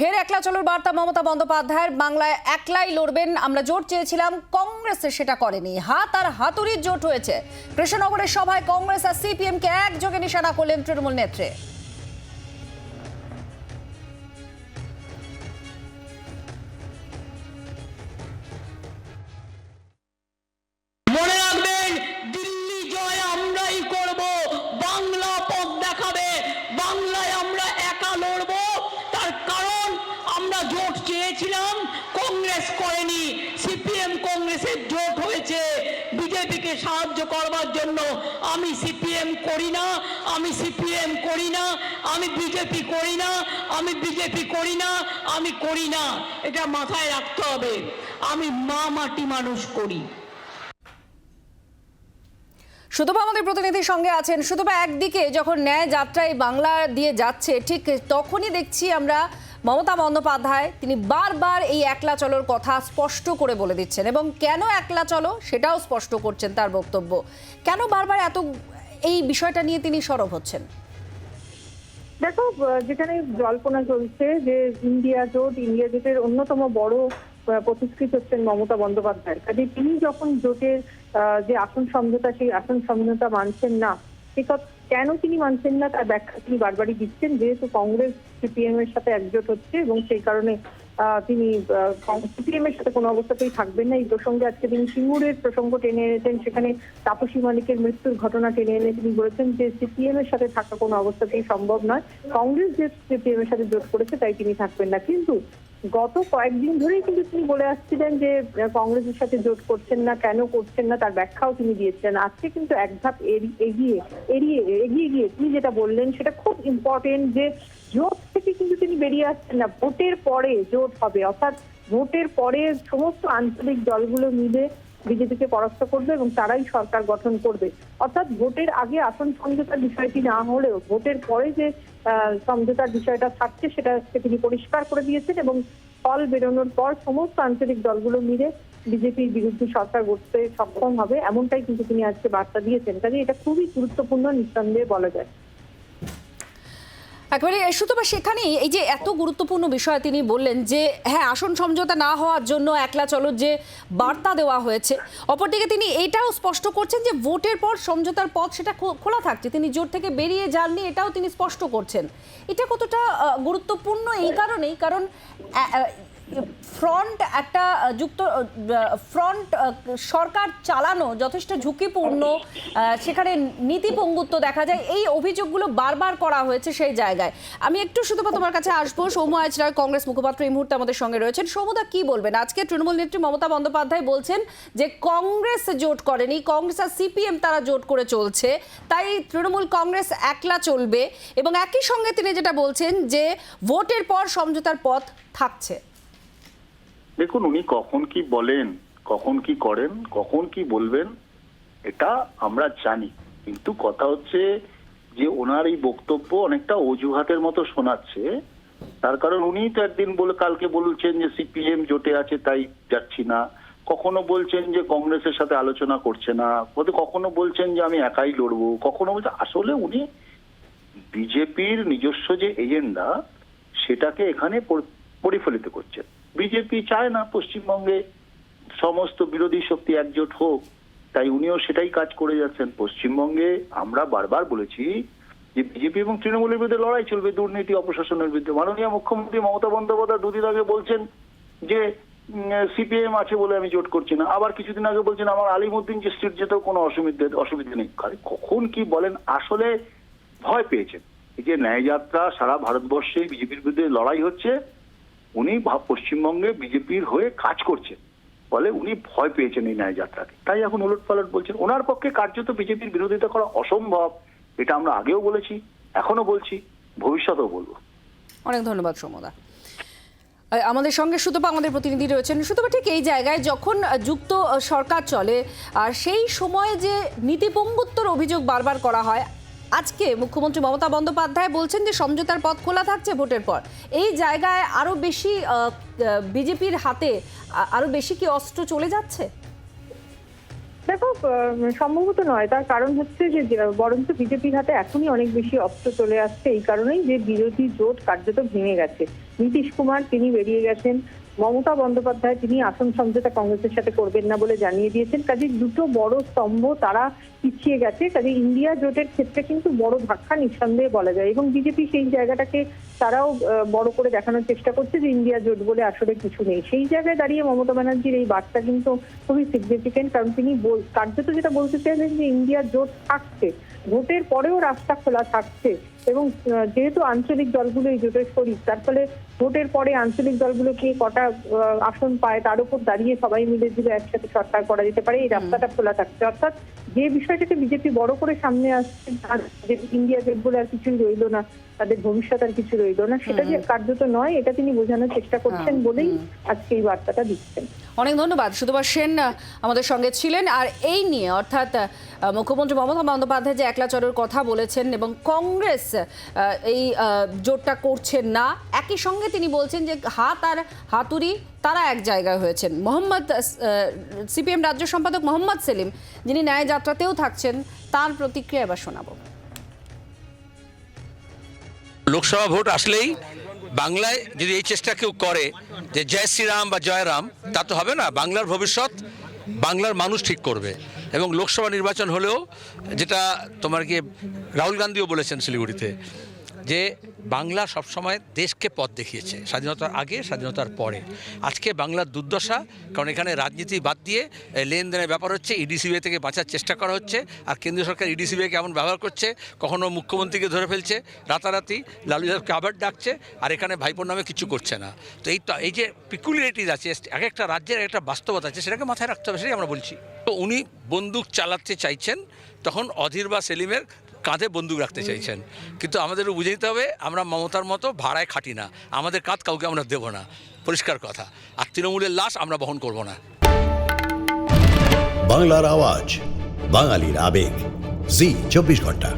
ফের একলা চলোর বার্তা মমতা বন্দ্যোপাধ্যায়ের বাংলায় একলাই লড়বেন। আমরা জোট চেয়েছিলাম, কংগ্রেস সেটা করেনি। হাত আর হাতুড়ির জোট হয়েছে। কৃষ্ণনগরের সভায় কংগ্রেস আর সিপিএম কে একযোগে নিশানা করলেন তৃণমূল নেত্রী। রাখবেন, দিল্লি জয় আমরাই করব, বাংলা পথ দেখাবে, বাংলায় কংগ্রেস করেনি। সিপিএম কংগ্রেসের জোট হয়েছে। বিজেপিকে সাহায্য করবার জন্য আমি সিপিএম করি না, আমি সিপিএম করি না, আমি বিজেপি করি না, আমি বিজেপি করি না, আমি করি না। এটা মাথায় রাখতে হবে। আমি মা মাটি মানুষ করি। সুতপা আমাদের প্রতিনিধির সঙ্গে আছেন। সুতপা, একদিকে যখন ন্যায় যাত্রায় বাংলা দিয়ে যাচ্ছে, ঠিক তখনই দেখছি আমরা মমতা বন্দ্যোপাধ্যায়, তিনি বারবার এই একলা চলোর কথা স্পষ্ট করে বলে দিচ্ছেন এবং কেন একলা চলো সেটাও স্পষ্ট করছেন তার বক্তব্য। কেন বারবার এত এই বিষয়টা নিয়ে তিনি সরব হচ্ছেন? দেখো যেখানে জল্পনা চলছে যে ইন্ডিয়া জোট, ইন্ডিয়া জোটের অন্যতম বড় প্রতিষ্ঠিত হচ্ছেন মমতা বন্দ্যোপাধ্যায়। কাজে তিনি যখন জোটের যে আসন সমঝোতা, সেই আসন সমঝোতা মানছেন না, সে কেন তিনি মানছেন না তার ব্যাখ্যা তিনি বারবারই দিচ্ছেন, যেহেতু কংগ্রেস সিপিএম এর সাথে একজোট হচ্ছে এবং সেই কারণে তিনি সিপিএম এর সাথে কোনো অবস্থাতেই থাকবেন না। এই প্রসঙ্গে আজকে তিনি সিঙ্গুরের প্রসঙ্গ টেনে এনেছেন, সেখানে তাপসী মালিকের মৃত্যুর ঘটনা টেনে এনে তিনি বলেছেন যে সিপিএম এর সাথে থাকা কোনো অবস্থাতেই সম্ভব নয়। কংগ্রেস যে সিপিএম এর সাথে জোট করেছে, তাই তিনি থাকবেন না। কিন্তু গত কয়েকদিন ধরেই কিন্তু তিনি বলে আসছিলেন যে কংগ্রেসের সাথে জোট করছেন না, কেন করছেন না, তার ব্যাখ্যাও তিনি দিয়েছিলেন। আজকে কিন্তু এক ধাপ এগিয়ে, এড়িয়ে, এগিয়ে গিয়ে তিনি যেটা বললেন, সেটা খুব ইম্পর্টেন্ট যে, জোট থেকে কিন্তু তিনি বেরিয়ে আসছেন না। ভোটের পরে জোট হবে, অর্থাৎ ভোটের পরে সমস্ত আঞ্চলিক দলগুলো মিলে বিজেপিকে পরাস্ত করবে এবং তারাই সরকার গঠন করবে। অর্থাৎ ভোটের আগে আসন সমঝোতার বিষয়টি না হলেও ভোটের পরে যে সমঝোতার বিষয়টা থাকছে সেটা তিনি পরিষ্কার করে দিয়েছেন এবং ফল বেরোনোর পর সমস্ত আঞ্চলিক দলগুলো মিলে বিজেপির বিরুদ্ধে সরকার গড়তে সক্ষম হবে, এমনটাই কিন্তু তিনি আজকে বার্তা দিয়েছেন। কাজে এটা খুবই গুরুত্বপূর্ণ নিঃসন্দেহে বলা যায়। একেবারে সুতপা সেখানেই এই যে এত গুরুত্বপূর্ণ বিষয় তিনি বললেন যে হ্যাঁ আসন সমঝোতা না হওয়ার জন্য একলা চলো যে বার্তা দেওয়া হয়েছে। অপরদিকে তিনি এটাও স্পষ্ট করছেন যে ভোটের পর সমঝোতার পথ সেটা খোলা থাকছে। তিনি জোট থেকে বেরিয়ে যাননি, এটাও তিনি স্পষ্ট করছেন। এটা কতটা গুরুত্বপূর্ণ এই কারণেই? কারণ ফ্রন্ট একটা যুক্ত ফ্রন্ট সরকার চালানো যথেষ্ট ঝুঁকিপূর্ণ সেখানে নীতিপঙ্গুত্ব দেখা যায়। এই অভিযোগগুলো বারবার করা হয়েছে সেই জায়গায়। আমি একটু শুধু তোমার কাছে আসব, সৌম্য আজরার কংগ্রেস মুখপাত্র এই মুহূর্তে আমাদের সঙ্গে রয়েছেন। সৌমদা কি বলবেন? আজকে তৃণমূল নেত্রী মমতা বন্দ্যোপাধ্যায় বলছেন যে কংগ্রেস জোট করেনি, কংগ্রেস আর সিপিএম তারা জোট করে চলছে, তাই তৃণমূল কংগ্রেস একলা চলবে এবং একই সঙ্গে তিনি যেটা বলছেন যে ভোটের পর সমঝোতার পথ থাকছে। দেখুন, উনি কখন কি বলেন, কখন কি করেন, কখন কি বলবেন, এটা আমরা জানি। কিন্তু কথা হচ্ছে যে ওনার এই বক্তব্য অনেকটা অজুহাতের মতো শোনাচ্ছে। তার কারণ উনি তো একদিন বলে, কালকে বলছেন যে সিপিএম জোটে আছে, তাই যাচ্ছি না। কখনো বলছেন যে কংগ্রেসের সাথে আলোচনা করছে না। কখনো বলছেন যে আমি একাই লড়বো। কখনো বলছে আসলে উনি বিজেপির নিজস্ব যে এজেন্ডা, সেটাকে এখানে পরিফলিত করছেন। বিজেপি চায় না পশ্চিমবঙ্গে সমস্ত বিরোধী শক্তি একজোট হোক, তাই উনিও সেটাই কাজ করে যাচ্ছেন। পশ্চিমবঙ্গে আমরা বারবার বলেছি যে বিজেপি এবং তৃণমূলের বিরুদ্ধে লড়াই চলবে, দুর্নীতি, অপশাসনের বিরুদ্ধে। মাননীয় মুখ্যমন্ত্রী মমতা বন্দ্যোপাধ্যায় দুদিন আগে বলছেন যে সিপিএম আছে বলে আমি জোট করছি না। আবার কিছুদিন আগে বলছেন, আমার আলিমুদ্দিন যে সিট যেতেও কোনো অসুবিধে, অসুবিধা নেই। কখন কি বলেন? আসলে ভয় পেয়েছেন। এই যে ন্যায়যাত্রা সারা ভারতবর্ষে বিজেপির বিরুদ্ধে লড়াই হচ্ছে। উনি পশ্চিমবঙ্গে বিজেপির হয়ে কাজ করছেন। ফলে উনি ভয় পেয়েছেন এই ন্যায়যাত্রাকে তাই এখন উলট পালট বলছেন, ওনার পক্ষে কার্যত বিজেপির বিরোধিতা করা অসম্ভব। এটা আমরা আগেও বলেছি এখনও বলছি, ভবিষ্যতেও বলব। অনেক ধন্যবাদ সমদা আমাদের সঙ্গে সুতপা, আমাদের প্রতিনিধি রয়েছেন। সুতপা, ঠিক এই জায়গায় যখন যুক্ত সরকার চলে, আর সেই সময়ে যে নীতিপঙ্গুত্বর অভিযোগ বারবার করা হয় আজকে মুখ্যমন্ত্রী মমতা বন্দ্যোপাধ্যায় বলছেন যে সমঝোতার পথ খোলা থাকছে ভোটের পর। এই জায়গায় আরও বেশি বিজেপির হাতে আরও বেশি কি অস্ত্র চলে যাচ্ছে? দেখো সম্ভবত নয়। তার কারণ হচ্ছে যে- বরঞ্চ বিজেপির হাতে এখনই অনেক বেশি অস্ত্র চলে আসছে। এই কারণেই যে বিরোধী জোট কার্যত ভেঙে গেছে। নীতিশ কুমার, তিনি বেরিয়ে গেছেন। মমতা বন্দ্যোপাধ্যায় তিনি আসন সমঝোতা কংগ্রেসের সাথে করবেন না বলে জানিয়ে দিয়েছেন। কাজে দুটো বড় স্তম্ভ তারা পিছিয়ে গেছে। কাজে ইন্ডিয়া জোটের ক্ষেত্রে কিন্তু বড় ধাক্কা নিঃসন্দেহে বলা যায় এবং বিজেপি সেই জায়গাটাকে তারাও বড় করে দেখানোর চেষ্টা করছে যে ইন্ডিয়া জোট বলে আসলে কিছু নেই। সেই জায়গায় দাঁড়িয়ে মমতা ব্যানার্জির এই বার্তা কিন্তু খুবই সিগনিফিকেন্ট কারণ তিনি কার্যত যেটা বলতে চাইলেন যে ইন্ডিয়া জোট থাকছে, ভোটের পরেও রাস্তা খোলা থাকছে এবং যেহেতু আঞ্চলিক দলগুলো এই জোটের শরিক, তার ফলে ভোটের পরে আঞ্চলিক দলগুলো কে কটা আসন পায়, তার উপর দাঁড়িয়ে সবাই মিলে যদি একসাথে সরকার করা যেতে পারে, এই রাস্তাটা খোলা থাকছে। অর্থাৎ যে বিষয়টাকে বিজেপি বড় করে সামনে আসছে ইন্ডিয়া গেট বলে আর কিছুই রইল না। তাদের ভবিষ্যৎ আর কিছু রইল না। সেটা যে কার্যত নয় এটা তিনি বোঝানোর চেষ্টা করছেন বলেই আজকে এই বার্তাটা দিচ্ছেন। অনেক ধন্যবাদ। সুধোবার সেন আমাদের সঙ্গে ছিলেন। আর এই নিয়ে অর্থাৎ মুখ্যমন্ত্রী মমতা বন্দ্যোপাধ্যায় যে একলা চরের কথা বলেছেন এবং কংগ্রেস এই জোটটা করছেন না একই সঙ্গে তিনি বলছেন যে হাত আর হাতুড়ি তারা এক জায়গায় হয়েছেন। মোহাম্মদ সিপিএম রাজ্য সম্পাদক মোহাম্মদ সেলিম যিনি ন্যায় যাত্রাতেও থাকছেন তার প্রতিক্রিয়া এবার শোনাবো। লোকসভা ভোট আসলেই বাংলায় যদি এই চেষ্টা কেউ করে যে জয় শ্রীরাম বা জয় রাম, তা তো হবে না। বাংলার ভবিষ্যৎ বাংলার মানুষ ঠিক করবে। এবং লোকসভা নির্বাচন হলেও যেটা তোমার কি রাহুল গান্ধীও বলেছেন শিলিগুড়িতে যে বাংলা সবসময় দেশকে পথ দেখিয়েছে। স্বাধীনতার আগে, স্বাধীনতার পরে। আজকে বাংলার দুর্দশা, কারণ এখানে রাজনীতি বাদ দিয়ে লেনদেনের ব্যাপার হচ্ছে ইডিসিবিআই থেকে বাঁচার চেষ্টা করা হচ্ছে, আর কেন্দ্রীয় সরকার ইডিসিবিআই কেমন ব্যবহার করছে, কখনো মুখ্যমন্ত্রীকে ধরে ফেলছে, রাতারাতি লালু যাদবকে আবার ডাকছে, আর এখানে ভাইপোর নামে কিছু করছে না। তো এই এই যে পিকুলিয়ারিটিজ আছে এক একটা রাজ্যের এক একটা বাস্তবতা আছে, সেটাকে মাথায় রাখতে হবে, সেটাই আমরা বলছি। তো উনি বন্দুক চালাতে চাইছেন, তখন অধীর বা সেলিমের কাঁধে বন্দুক রাখতে চাইছেন। কিন্তু আমাদেরও বুঝে দিতে হবে আমরা মমতার মতো ভাড়ায় খাটি না। আমাদের কাঁধ কাউকে আমরা দেবো না। পরিষ্কার কথা। আর তৃণমূলের লাশ আমরা বহন করব না। বাংলার আওয়াজ বাঙালির আবেগ। জি চব্বিশ ঘণ্টা।